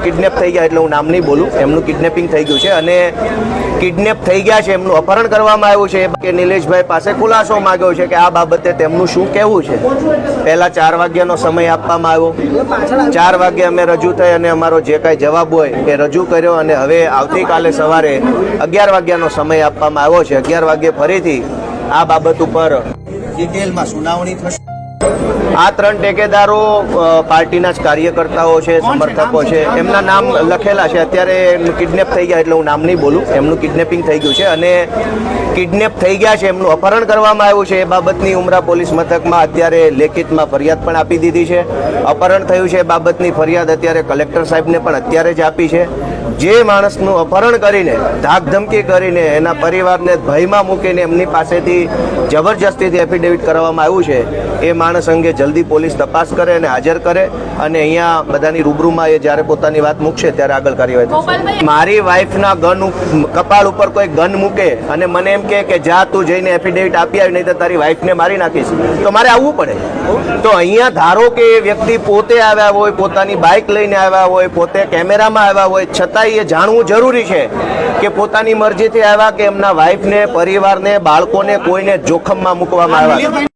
Kidnap થઈ ગયા એટલે હું નામ નહીં બોલું. એમનું કિડનેપિંગ થઈ ગયું છે અને કિડનેપ થઈ ગયા છે એમનું અપહરણ કરવામાં આવ્યું છે. કે નિલેશભાઈ પાસે ખુલાસો માંગ્યો છે કે આ બાબતે તેમનું શું કહેવું છે? પહેલા ચાર વાગ્યાનો સમય આપવામાં આવ્યો. ચાર વાગ્યે અમે રજૂ થઈ અને અમારો જે કાંઈ જવાબ હોય એ રજૂ કર્યો અને હવે આવતીકાલે સવારે અગિયાર વાગ્યાનો સમય આપવામાં આવ્યો છે. અગિયાર વાગ્યે ફરીથી આ બાબત ઉપર ડિટેલમાં સુનાવણી થશે. આ ત્રણ ટેકેદારો પાર્ટીના જ કાર્યકર્તાઓ છે સમર્થકો છે. એમના નામ લખેલા છે. અત્યારે કિડનેપ થઈ ગયા એટલે હું નામ નહીં બોલું. એમનું કિડનેપિંગ થઈ ગયું છે અને કિડનેપ થઈ ગયા છે એમનું અપહરણ કરવામાં આવ્યું છે. એ બાબતની ઉમરા પોલીસ મથકમાં અત્યારે લેખિતમાં ફરિયાદ પણ આપી દીધી છે. અપહરણ થયું છે એ બાબતની ફરિયાદ અત્યારે કલેક્ટર સાહેબને પણ અત્યારે જ આપી છે. જે માણસનું અપહરણ કરીને ધાકધમકી કરીને એના પરિવારને ભયમાં મૂકીને એમની પાસેથી જબરજસ્તીથી એફિડેવિટ કરવામાં આવ્યું છે એ માણસ અંગે જલ્દી પોલીસ તપાસ કરે અને હાજર કરે અને અહીંયા બધાની રૂબરૂમાં એ જ્યારે પોતાની વાત મૂકશે ત્યારે આગળ કાર્યવાહી થશે. મારી વાઈફના ગન કપાળ ઉપર કોઈ ગન મૂકે અને મને એમ કે કે જા તું જઈને એફિડેવિટ આપી આવી નહીં તો તારી વાઈફને મારી નાખીશ. તો મારે આવવું પડે. તો અહીંયા ધારો કે એ વ્યક્તિ પોતે આવ્યા હોય પોતાની બાઇક લઈને આવ્યા હોય પોતે કેમેરામાં આવ્યા હોય છતાંય એ જાણવું જરૂરી છે કે પોતાની મરજીથી આવ્યા કે એમના વાઈફને પરિવારને, બાળકોને કોઈને જોખમમાં મૂકવામાં આવ્યા